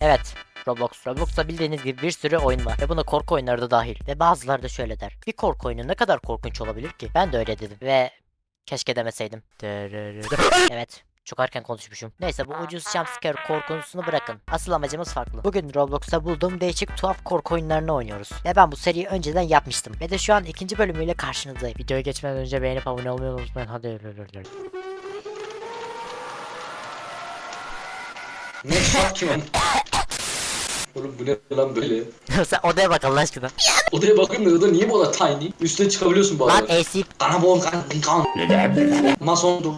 Evet. Roblox. Roblox'ta bildiğiniz gibi bir sürü oyun var ve buna korku oyunları da dahil. Ve bazıları da şöyle der. Bir korku oyunu ne kadar korkunç olabilir ki? Ben de öyle dedim ve keşke demeseydim. Evet. Çok erken konuşmuşum. Neyse bu ucuz jumpscare korkusunu bırakın. Asıl amacımız farklı. Bugün Roblox'ta bulduğum değişik tuhaf korku oyunlarını oynuyoruz. Ve ben bu seriyi önceden yapmıştım. Ve de şu an ikinci bölümüyle karşınızdayım. Videoya geçmeden önce beğenip abone olmayı unutmayın. Hadi. Ne fuck kim lan? Oğlum bu ne lan böyle? Sen odaya bak Allah aşkına. Odaya bakıyorum da oda niye bu oda tiny? Üstüne çıkabiliyorsun bu Lan. AC Kana bol kan kan. Mason du.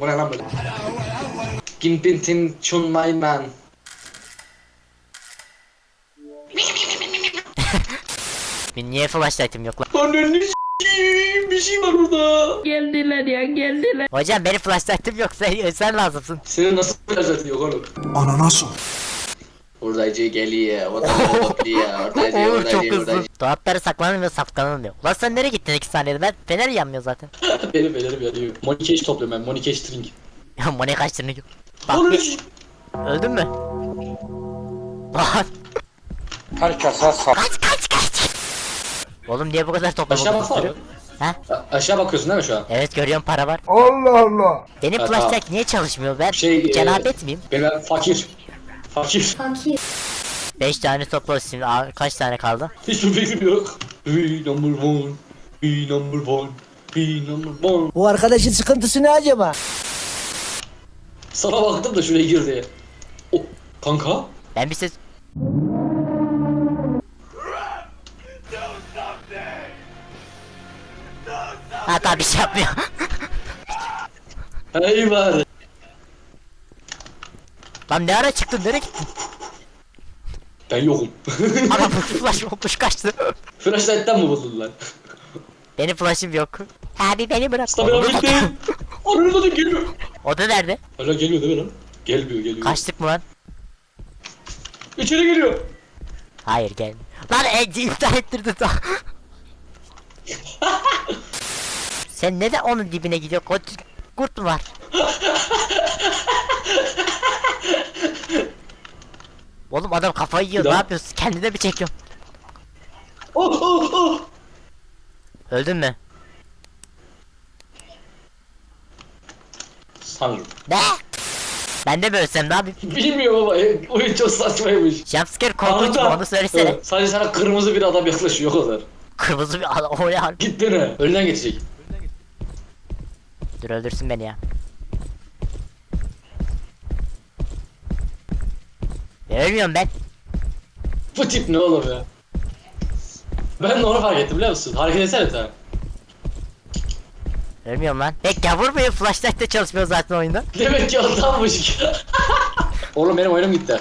Bu ne lan böyle? Gimpintin chun my man. Benim niye flashlight'im yok lan? Ananı s**eyim, bir şey var burada. Geldiler ya geldiler. Hocam benim flashlight'im yok sen, sen lazımsın. Senin nasıl bir lezzeti yok oğlum? Ananasım ol. Oradaycı geliyor, oradaycı bakıyor, oradaycı, Oğlum çok oradaycı, hızlı. Dolapları saklanın ve sapkanılmıyor. Ulan sen nereye gittin 2 saniyede ben fener yanmıyor zaten. Benim belerim yanıyor. Money cash topluyorum ben, money cash string. Ya Mone kaçtığını gör. Bak Ananı bir- öldün mü? Lan Herkese sap. kaç kaç kaç. Oğlum niye bu kadar? Aşağı baksana. sürü? Ha? A- Aşağı bakıyorsun değil mi şu an? Evet görüyorum para var. Allah Allah. Benim Ha, flashlight niye çalışmıyor ben? Şey, e, Cenabet miyim? Ben fakir. Fakir. 5 tane topla şimdi Aa, kaç tane kaldı? Hiçbir fikrim yok. Be number one. Be number one. Be number one. Bu arkadaşın sıkıntısı ne acaba? Sana baktım da şuraya gir diye. Oh, kanka. Ben bir ses... Ha tamam bir şey yapmıyor. Hey bari. Lan ne ara çıktın nereye gittin? Ben yokum. Adam flash olmuş kaçtı. Flashlight'tan mı buldun lan? Benim flash'ım yok. Abi beni bırak. Tut. gitti. Ananı da geliyor. O da nerede? Hala geliyor değil mi lan? Gelmiyor geliyor. Kaçtık mı lan? İçeri geliyor. Hayır gel. Lan e, iptal ettirdi daha. Sen neden onun dibine gidiyor? Kurt, kurt mu var? Oğlum adam kafayı yiyor. Ne yapıyorsun? Kendine mi çekiyorsun? Oh oh oh. Öldün mü? Sanırım. Ne? Ben de mi ölsem ne yapayım? Bilmiyorum ama e, oyun çok saçmaymış. Jumpscare korkunç mu Arada- onu söylesene. Evet, Sadece sana kırmızı bir adam yaklaşıyor o kadar. Kırmızı bir adam o ne harbi. Gitti ne? Önünden geçecek. Dur öldürsün beni ya. Ya Ölmüyorum ben. Bu tip ne oğlum ya? Ben de onu fark ettim biliyor musun? Hareket etsene sen. Ölmüyorum lan. Bek gavur muyum? Flashlight de çalışmıyor zaten oyunda. Demek ki adammış. oğlum benim oyunum gitti.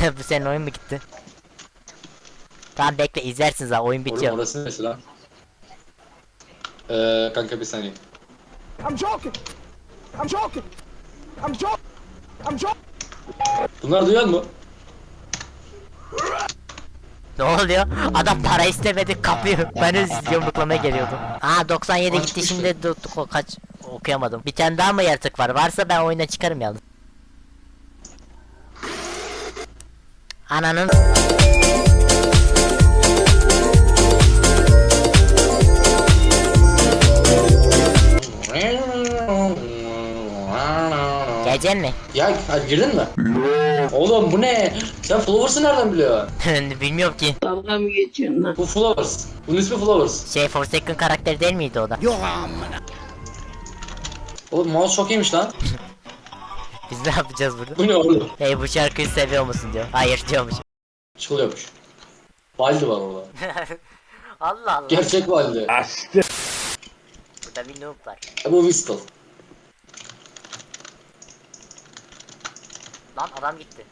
Bu senin oyun mu gitti? Tamam bekle izlersiniz ha oyun Oğlum bitiyor. orası neresi lan? Eee kanka bir saniye. I'm joking. I'm joking. I'm joking. I'm joking. Bunlar duyuyor mu? Ne oluyor? Adam para istemedi kapıyı. Ben yumruklamaya geliyordum. Aa 97 Aç gitti kuşu. şimdi dur, kaç okuyamadım. Bir tane daha mı yaratık var? Varsa ben oyuna çıkarım yalnız. Ananın geleceksin mi? Ya girdin mi? Oğlum bu ne? Sen Flowers'ı nereden biliyorsun? Bilmiyorum ki. Dalga mı geçiyorsun lan? Bu Flowers. Bunun ismi Flowers. Şey Forsaken karakteri değil miydi o da? Oğlum mouse çok iyiymiş lan. Biz ne yapacağız burada? Bu ne oğlum? Hey bu şarkıyı seviyor musun diyor. Hayır diyormuş. Çıkılıyormuş. Valdi var orada. Allah Allah. Gerçek Valdi. Burada bir noob var. E, bu Whistle. Lan adam gitti.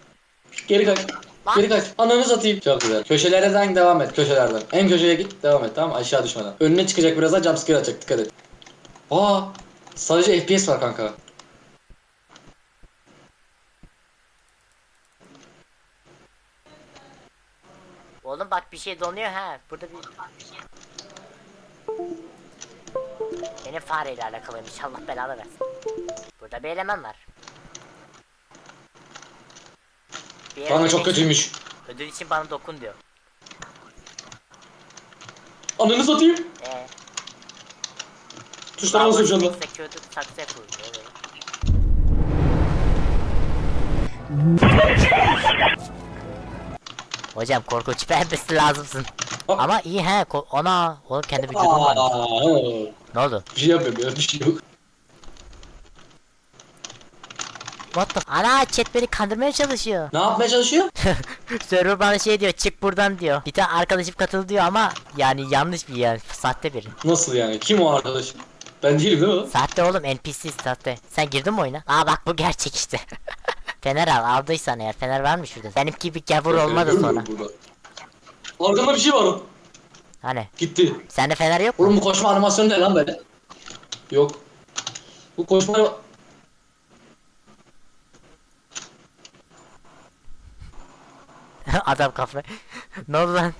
Geri kaç. Lan. Geri kaç. Ananı satayım. Çok güzel. Köşelerden devam et. Köşelerden. En köşeye git. Devam et. Tamam mı? Aşağı düşmeden. Önüne çıkacak birazdan jumpscare atacak. Dikkat et. Aa. Sadece FPS var kanka. Oğlum bak bir şey donuyor ha. Burada bir... Benim fareyle alakalıymış. Allah belanı versin. Burada bir eleman var. Bir Kanka çok kötüymüş. Ödül için bana dokun diyor. Ananı satayım. Eee. Tuşlara basıyorum şu anda. Executed successful. Hocam korkunç pembesi lazımsın. Hop. Ama iyi he ko- ona oğlum kendi vücudum var. Aa, Ne oldu? bir şey yapmıyorum ya bir şey yok. What the Ana chat beni kandırmaya çalışıyor. Ne yapmaya çalışıyor? Server bana şey diyor çık buradan diyor. Bir tane arkadaşım katıldı diyor ama yani yanlış bir yer. Sahte biri. Nasıl yani? Kim o arkadaş? Ben değilim değil mi? Sahte oğlum NPC sahte. Sen girdin mi oyuna? Aa bak bu gerçek işte. Fener al aldıysan eğer Fener var mı şurada? Benimki gibi gavur olmadı sonra. Burada. Arkamda bir şey var. Hani Gitti. sende Fener yok mu? Oğlum bu koşma animasyonu ne lan böyle? Yok. Bu koşma Adam kafa. ne oldu lan?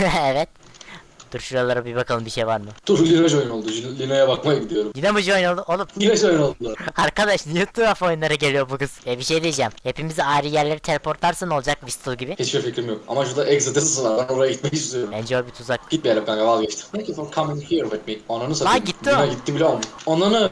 evet. Dur şuralara bir bakalım bir şey var mı? Dur Linoş oyun oldu. Lino'ya bakmaya gidiyorum. Yine mi join oldu? Oğlum Linoş oyun oldu. arkadaş niye tuhaf oyunlara geliyor bu kız? E bir şey diyeceğim. Hepimizi ayrı yerlere teleportlarsa ne olacak Whistle gibi? Hiçbir fikrim yok. Ama şurada Exodus var. Ben oraya gitmek istiyorum. Bence o bir tuzak. Gitmeyelim kanka vazgeçtim. Thank you for coming here with me. Ananı satayım. gitti Lina o. gitti bile olmuş. Ananı.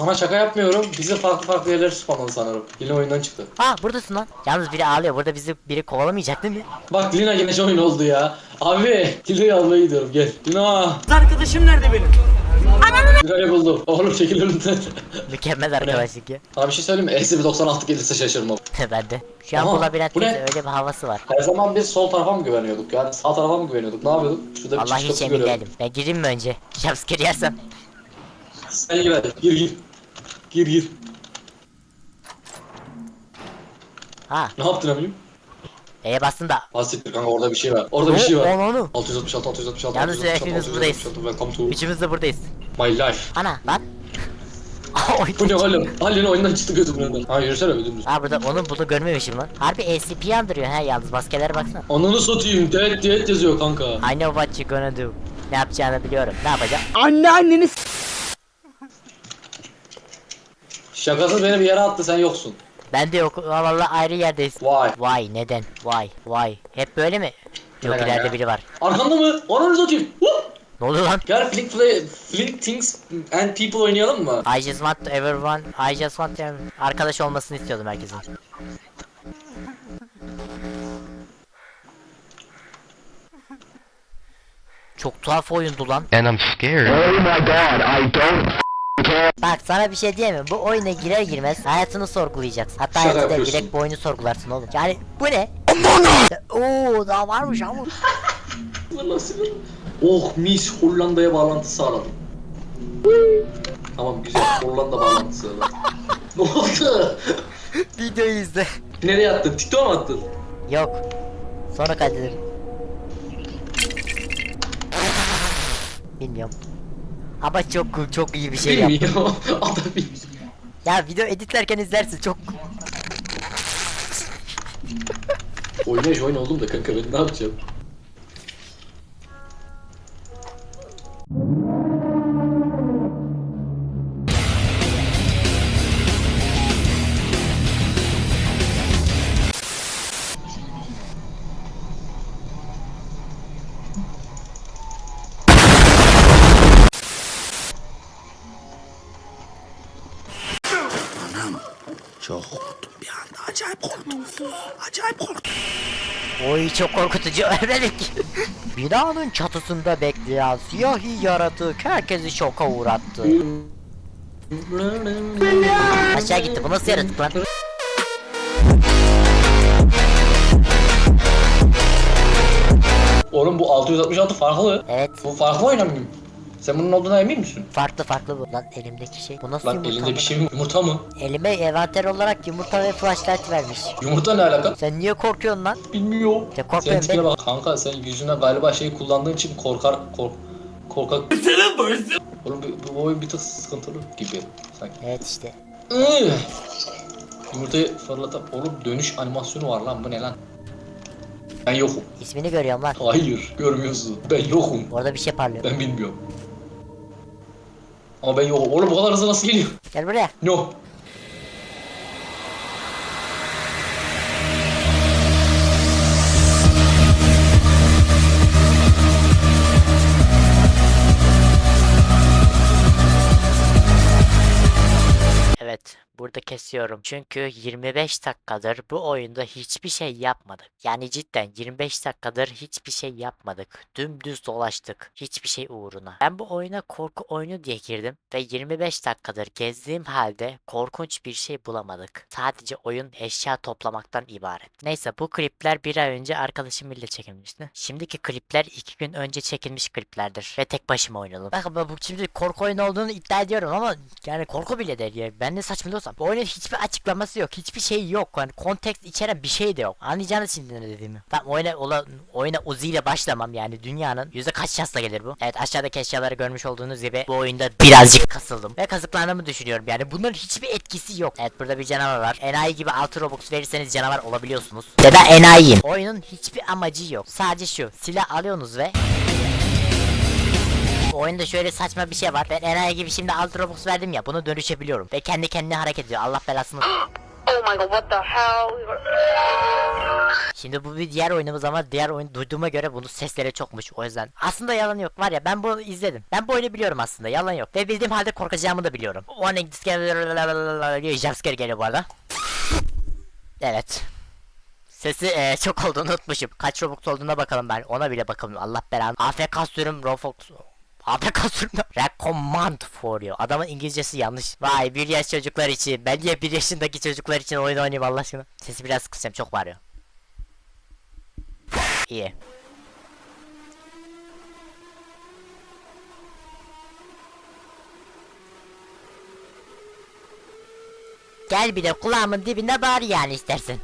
Sana şaka yapmıyorum. Bizi farklı farklı yerlere spamladı sanırım. Lina oyundan çıktı. Aa buradasın lan. Yalnız biri ağlıyor. Burada bizi biri kovalamayacak değil mi? Bak Lina yine oyun oldu ya. Abi Lina'yı almaya gidiyorum gel. Lina. Arkadaşım nerede benim? Lina'yı buldum. Oğlum çekil önümden. Mükemmel arkadaşlık ya. Sana bir şey söyleyeyim mi? Eksi bir 96 gelirse şaşırmam. ben de. Şu an Aha, bu labirent bu ne? öyle bir havası var. Her zaman biz sol tarafa mı güveniyorduk yani sağ tarafa mı güveniyorduk? Ne yapıyorduk? Şurada bir Allah çıkış hiç kapısı emin görüyorum. değilim. Ben gireyim mi önce? Jumpscare yersem. Sen gir hadi. Gir gir. Gir gir. Ha. Ne yaptın abim? E'ye bastın da. Hasittir kanka orada bir şey var. Orada bir şey var. Onu onu. 666 666 Yalnız 666, hepimiz 666, buradayız. Welcome to Üçümüz de buradayız. my life. Ana lan. Bu ne oğlum? Halil'in oyundan çıktı gözümün önünden. Ha yürüsene bir dümdüz. Ha burada onu bunu görmemişim lan. Harbi SCP andırıyor ha yalnız maskelere baksana. Ananı satayım. Dead dead yazıyor kanka. I know what you gonna do. Ne yapacağını biliyorum. Ne yapacağım? Anne anneni Şakasız beni bir yere attı sen yoksun. Ben de yok. Vallahi ayrı yerdeyiz. Why? Why? Neden? Why? Why? Hep böyle mi? Yok Neden ileride ya? biri var. Arkanda mı? Ananı satayım. Whoop! Ne oluyor lan? Gel Flick Play, Flick Things and People oynayalım mı? I just want everyone, I just want everyone. Arkadaş olmasını istiyordum herkesin. Çok tuhaf oyundu lan. and I'm scared. Bak sana bir şey diyemem. Bu oyuna girer girmez hayatını sorgulayacaksın. Hatta Şaka hayatında yapıyorsun. direkt bu oyunu sorgularsın oğlum. Yani bu ne? Oo daha varmış ama. Oh mis Hollanda'ya bağlantı sağladım. Tamam güzel Hollanda bağlantısı sağladım. ne oldu? Videoyu izle. Nereye attın? TikTok'a mı attın? Yok. Sonra kaydederim. Bilmiyorum. Ama çok çok iyi bir şey yaptım. Bilmiyorum. Adam bilmiyor. Ya video editlerken izlersin çok Oynayış oyun oldum da kanka ben ne yapacağım? Çok korktum bir anda. Acayip korktum. Acayip korktum. Oy çok korkutucu öğrendik. Binanın çatısında bekleyen siyahi yaratık herkesi şoka uğrattı. Aşağı gitti bu nasıl yaratık lan? Oğlum bu 666 farklı. Evet Bu farklı oynamıyorum. Sen bunun olduğuna emin misin? farklı farklı bu. Lan elimdeki şey. Bu nasıl Lan yumurta? elinde mı? bir şey mi? Yumurta mı? Elime envanter olarak yumurta ve flashlight vermiş. Yumurta ne alaka? Sen niye korkuyorsun lan? Bilmiyorum. Ya Sen korkmuyorum tipine ben. bak kanka sen yüzüne galiba şeyi kullandığın için korkar kork korkak. Oğlum bu, bu oyun bir tık sıkıntılı gibi sanki. Evet işte. Iı. Yumurtayı fırlatıp oğlum dönüş animasyonu var lan bu ne lan? Ben yokum. İsmini görüyorum lan. Hayır görmüyorsun. Ben yokum. Orada bir şey parlıyor. Ben bilmiyorum. Ama ben yok. Oğlum bu kadar hızlı nasıl geliyor? Gel buraya. No kesiyorum. Çünkü 25 dakikadır bu oyunda hiçbir şey yapmadık. Yani cidden 25 dakikadır hiçbir şey yapmadık. Dümdüz dolaştık. Hiçbir şey uğruna. Ben bu oyuna korku oyunu diye girdim ve 25 dakikadır gezdiğim halde korkunç bir şey bulamadık. Sadece oyun eşya toplamaktan ibaret. Neyse bu klipler bir ay önce arkadaşım ile çekilmişti. Şimdiki klipler iki gün önce çekilmiş kliplerdir ve tek başıma oynadım. Bakın bu şimdi korku oyunu olduğunu iddia ediyorum ama yani korku bile değil ya. Ben ne saçmalıyorsam. Bu oyunun hiçbir açıklaması yok. Hiçbir şey yok. Yani kontekst içeren bir şey de yok. Anlayacağınız şimdi ne dediğimi. Ben oyuna, ola, oyuna Uzi ile başlamam yani dünyanın yüzde kaç şansla gelir bu? Evet aşağıdaki eşyaları görmüş olduğunuz gibi bu oyunda birazcık kasıldım. Ve kazıklandığımı düşünüyorum yani bunların hiçbir etkisi yok. Evet burada bir canavar var. Enayi gibi 6 robux verirseniz canavar olabiliyorsunuz. Ya da enayiyim. Oyunun hiçbir amacı yok. Sadece şu silah alıyorsunuz ve oyunda şöyle saçma bir şey var. Ben enayi gibi şimdi 6 robux verdim ya bunu dönüşebiliyorum. Ve kendi kendine hareket ediyor. Allah belasını. Oh my god, what the hell? Şimdi bu bir diğer oyunumuz ama diğer oyun duyduğuma göre bunun sesleri çokmuş o yüzden. Aslında yalan yok var ya ben bunu izledim. Ben bu oyunu biliyorum aslında yalan yok. Ve bildiğim halde korkacağımı da biliyorum. Scare jumpscare geliyor bu arada. Evet. Sesi eee, çok olduğunu unutmuşum. Kaç Robux olduğuna bakalım ben. Ona bile bakalım. Allah belanı. AFK sürüm Robux. Sürüm Recommend for you. Adamın İngilizcesi yanlış. Vay bir yaş çocuklar için. Ben niye bir yaşındaki çocuklar için oyun oynayayım Allah aşkına. Sesi biraz kısacağım çok bağırıyor. İyi. Gel bir de kulağımın dibine bağır yani istersen.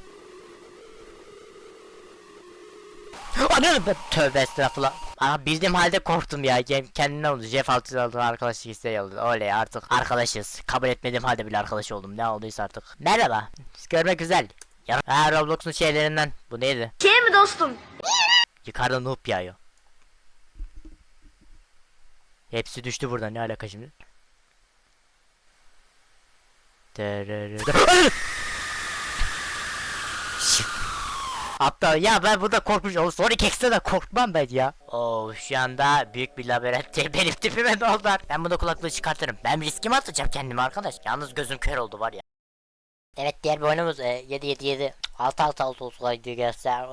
Ananı tövbe estağfurullah. Aa bildiğim halde korktum ya. Cem kendinden oldu. Jeff altı aldı arkadaşlık isteği oldu. Oley artık arkadaşız. Kabul etmediğim halde bile arkadaş oldum. Ne olduysa artık. Merhaba. Görmek güzel. Ya ha Roblox'un şeylerinden. Bu neydi? Şey mi dostum? Yukarıda noob yağıyor. Hepsi düştü buradan ne alaka şimdi? Dırırırı- Hatta ya ben burada korkmuş oğlum Sonic X'te de korkmam ben ya. Oo şu anda büyük bir labirentte benim tipime doldular. Ben bunu kulaklığı çıkartırım. Ben riskimi atacağım kendime arkadaş. Yalnız gözüm kör oldu var ya. Evet diğer bir oyunumuz e, 7 7 7 6 6 6 olsaydı göster.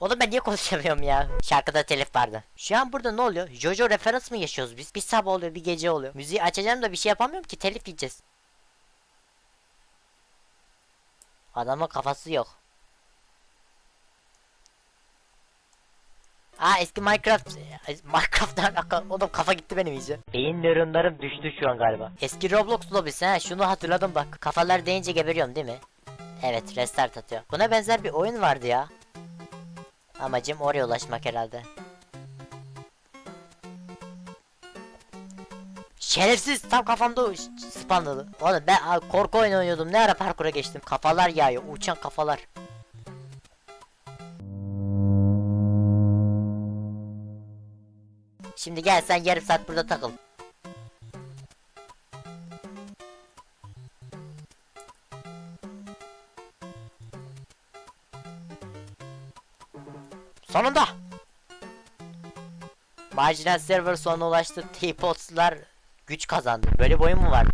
Oğlum ben niye konuşamıyorum ya? Şarkıda telif vardı. Şu an burada ne oluyor? Jojo referans mı yaşıyoruz biz? Bir sabah oluyor bir gece oluyor. Müziği açacağım da bir şey yapamıyorum ki telif yiyeceğiz. Adamın kafası yok. Aa eski Minecraft Minecraft'tan alakalı oğlum kafa gitti benim iyice. Beyin nöronlarım düştü şu an galiba. Eski Roblox lobisi ha şunu hatırladım bak. Kafalar deyince geberiyorum değil mi? Evet restart atıyor. Buna benzer bir oyun vardı ya. Amacım oraya ulaşmak herhalde. Şerefsiz tam kafamda spamladı. Oğlum ben a, korku oyunu oynuyordum. Ne ara parkura geçtim? Kafalar yağıyor. Uçan kafalar. Şimdi gel sen yarım saat burada takıl. Sonunda. Marginal server sonuna ulaştı. Teapots'lar güç kazandı. Böyle bir oyun mu var?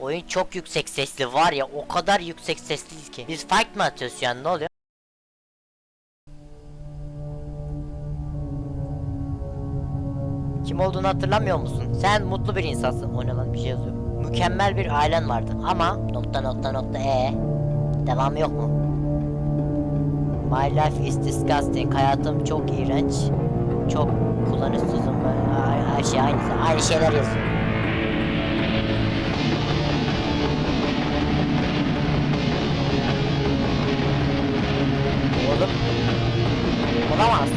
Oyun çok yüksek sesli var ya o kadar yüksek sesliyiz ki. Biz fight mı atıyoruz an ne oluyor? Kim olduğunu hatırlamıyor musun? Sen mutlu bir insansın. O ne lan bir şey yazıyor. Mükemmel bir ailen vardı ama nokta nokta nokta e devamı yok mu? My life is disgusting. Hayatım çok iğrenç. Çok kullanışsızım. Her şey aynı. Aynı şeyler yazıyor. Oğlum. Olamaz.